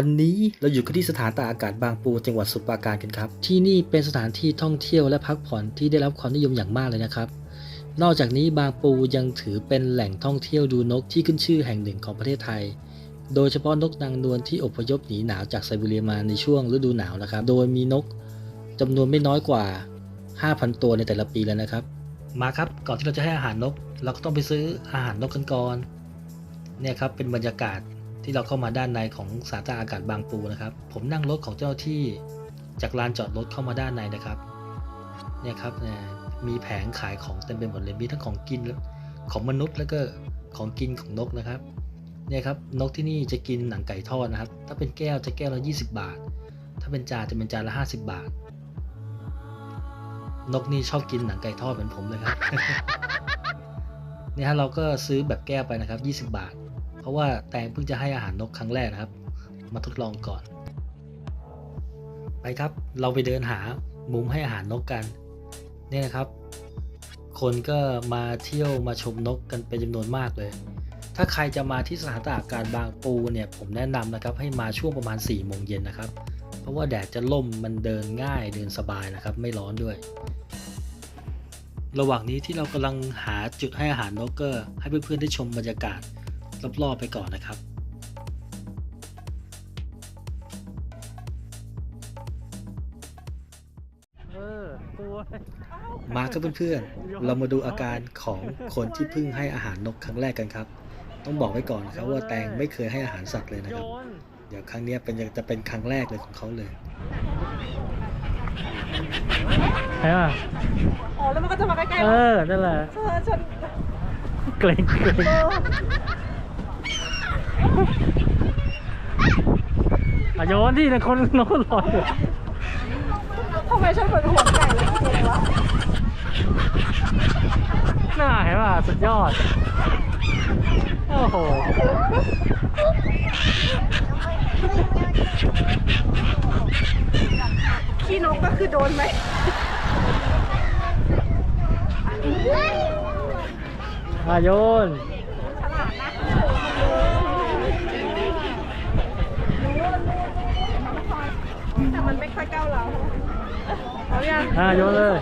วันนี้เราอยู่กันที่สถานตากอากาศบางปูจังหวัดสุพรปราการกันครับ ที่นี่เป็นสถานที่ท่องเที่ยวและพักผ่อนที่ได้รับความนิยมอย่างมากเลยนะครับ นอกจากนี้บางปูยังถือเป็นแหล่งท่องเที่ยวดูนกที่ขึ้นชื่อแห่งหนึ่งของประเทศไทย โดยเฉพาะนกนางนวลที่อพยพหนีหนาวจากไซบีเรียมาในช่วงฤดูหนาวนะครับ โดยมีนกจำนวนไม่น้อยกว่า 5,000 ตัวในแต่ละปีแล้วนะครับ มาครับก่อนที่เราจะให้อาหารนก เราก็ต้องไปซื้ออาหารนกกันก่อนเนี่ยครับเป็นบรรยากาศ ที่เราเข้ามาด้านในของสานตาอากาศบางปูนะครับ ผมนั่งรถของเจ้าที่จากลานจอดรถเข้ามาด้านในนะครับเนี่ยครับมีแผงขายของเต็มไปหมดเลยมีทั้งของกินของมนุษย์แล้วก็ของกินของนกนะครับเนี่ยครับนกที่นี่จะกินหนังไก่ทอดนะครับ ถ้าเป็นแก้วจะแก้วละ20 บาท ถ้าเป็นจานจะเป็นจานละ 50 บาท นกนี่ชอบกินหนังไก่ทอดเหมือนผมเลยครับเนี่ยฮะเราก็ซื้อแบบแก้วไปนะครับ 20 บาท เพราะว่าแตงเพิ่งจะให้อาหารนกครั้งแรกนะครับ มาทดลองก่อน ไปครับ เราไปเดินหามุมให้อาหารนกกัน เนี่ยนะครับ คนก็มาเที่ยวมาชมนกกันเป็นจำนวนมากเลย ถ้าใครจะมาที่สถานตากอากาศบางปูเนี่ยผมแนะนำนะครับให้มาช่วงประมาณ4ี่โมงเย็นนะครับ เพราะว่าแดดจะล่มมันเดินง่ายเดินสบายนะครับ ไม่ร้อนด้วยระหว่างนี้ที่เรากำลังหาจุดให้อาหารนกก็ให้เพื่อนๆได้ชมบรรยากาศ รอบๆไปก่อนนะครับเออตัวมาครับเพื่อนๆ เรามาดูอาการของคนที่เพิ่งให้อาหารนกครั้งแรกกันครับ ต้องบอกไว้ก่อนนะครับว่าแตงไม่เคยให้อาหารสัตว์เลยนะโยครับนเดี๋ยวครั้งเนี้ยเป็นจะเป็นครั้งแรกเลยของเขาเลยใช่ป่ะอ๋อแล้วมันก็จะมาใกล้ๆเอเราอนั่นแหละ เธอฉัน เกรงเกรงเอออะโยนที่นะคนนกลอยอยู่ทำไมฉันเหมือนหัวไก่เลยเลยวะน่าเห็นป่ะสุดยอด โอ้โห ขี้นกก็คือโดนไหมอะโยน ฉลาดนะ แต่มันไม่ค่อยก้าวเราวเอายังอะโยนเลย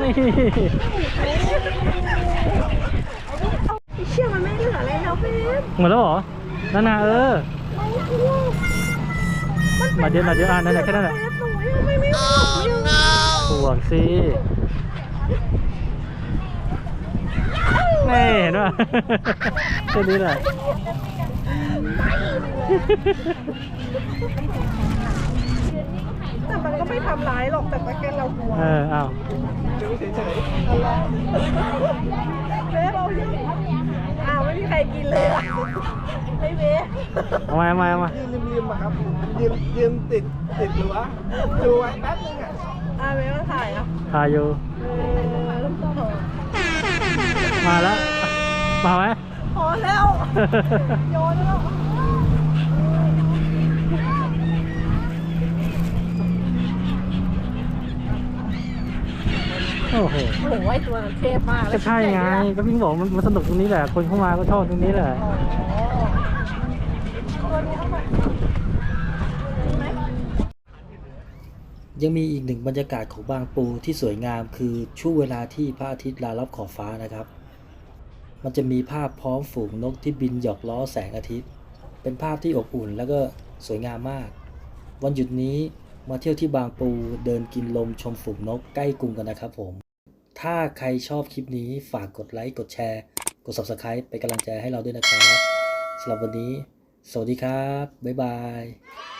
นี่ไอ้เชี่ยมันไม่เหลืออะไรแล้วเบนหมดแล้วเหรอนั่นน่ะเออมาเดี๋ยวมาเดี๋ยวอ่านนั่นแหละแค่นั้นแหละเบสหนูยังไม่ ไม่หมดยังห่วงสินี่เห็นป่ะแค่นี้แหละแต่มันก็ไม่ทำร้ายหรอกแต่ก็แค่เรากลัวเอออ้าวเบสเรายังอ้าวไม่มีใครกินเลยอะไม่เบสเอามาเอามาเอามายืนริมๆอะครับยืนยืนติดติดรั้วดูไว้แป๊บนึงอะอะเบสมาถ่ายอะถ่ายอยู่เออมา แล้ว มาไหมพอแล้ว โยนแล้ว โอ้โหโอ้โหไอ้ตัวเทพมากเลยก็ใช่ไง ก็พี่บอกมันมันสนุกตรงนี้แหละ คนเข้ามาก็ชอบตรงนี้แหละอ๋อตัวนี้เอามายังมีอีกหนึ่งบรรยากาศของบางปูที่สวยงามคือช่วงเวลาที่พระอาทิตย์ลาลับขอบฟ้านะครับ มันจะมีภาพพร้อมฝูงนกที่บินหยอกล้อแสงอาทิตย์ เป็นภาพที่อบอุ่นแล้วก็สวยงามมาก วันหยุดนี้มาเที่ยวที่บางปูเดินกินลมชมฝูงนกใกล้กรุงกันนะครับผม ถ้าใครชอบคลิปนี้ฝากกดไลค์ กดแชร์ กด subscribe เป็นกำลังใจให้เราด้วยนะครับสำหรับวันนี้ สวัสดีครับ บ๊ายบาย